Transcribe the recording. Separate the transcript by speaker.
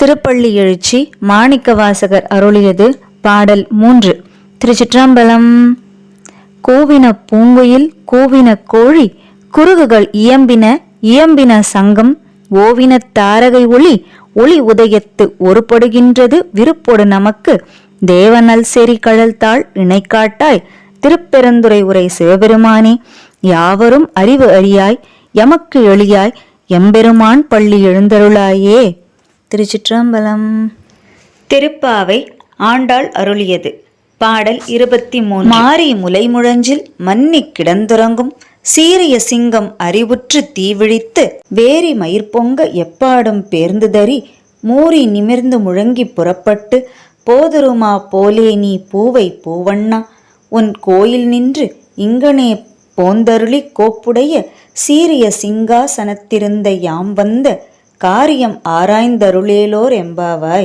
Speaker 1: திருப்பள்ளி எழுச்சி மாணிக்க வாசகர் அருளியது பாடல் மூன்று. திருச்சிற்றம்பலம். கூவின பூங்குயில் கூவின கோழி குருகுகள் இயம்பின இயம்பின சங்கம் ஓவின தாரகை ஒளி ஒளி உதயத்து ஒருபடுகின்றது விருப்பொடு நமக்கு. தேவனல் செறி கழல்தாள் இணைக்காட்டாய் திருப்பெருந்துரை உரை சிவபெருமானே யாவரும் அறிவு அறியாய் எமக்கு எளியாய் எம்பெருமான் பள்ளி எழுந்தருளாயே. திருச்சிற்றம்பலம். திருப்பாவை ஆண்டாள் அருளியது. பாடல் இருபத்தி மூணு மாரி முலைமுழஞ்சில் மன்னி கிடந்துறங்கும். சீரிய சிங்கம் அறிவுற்று தீவிழித்து வேரி மயிர்பொங்க எப்பாடும் பேர்ந்துதறி மூரி நிமிர்ந்து முழங்கி புறப்பட்டு போதுருமா போலே நீ பூவை பூவண்ணா. உன் கோயில் நின்று இங்கனே போந்தருளி கோப்புடைய. சீரிய சிங்காசனத்திருந்த யாம் வந்த காரியம் ஆராய்ந்தருளேலோர் எம்பாவாய்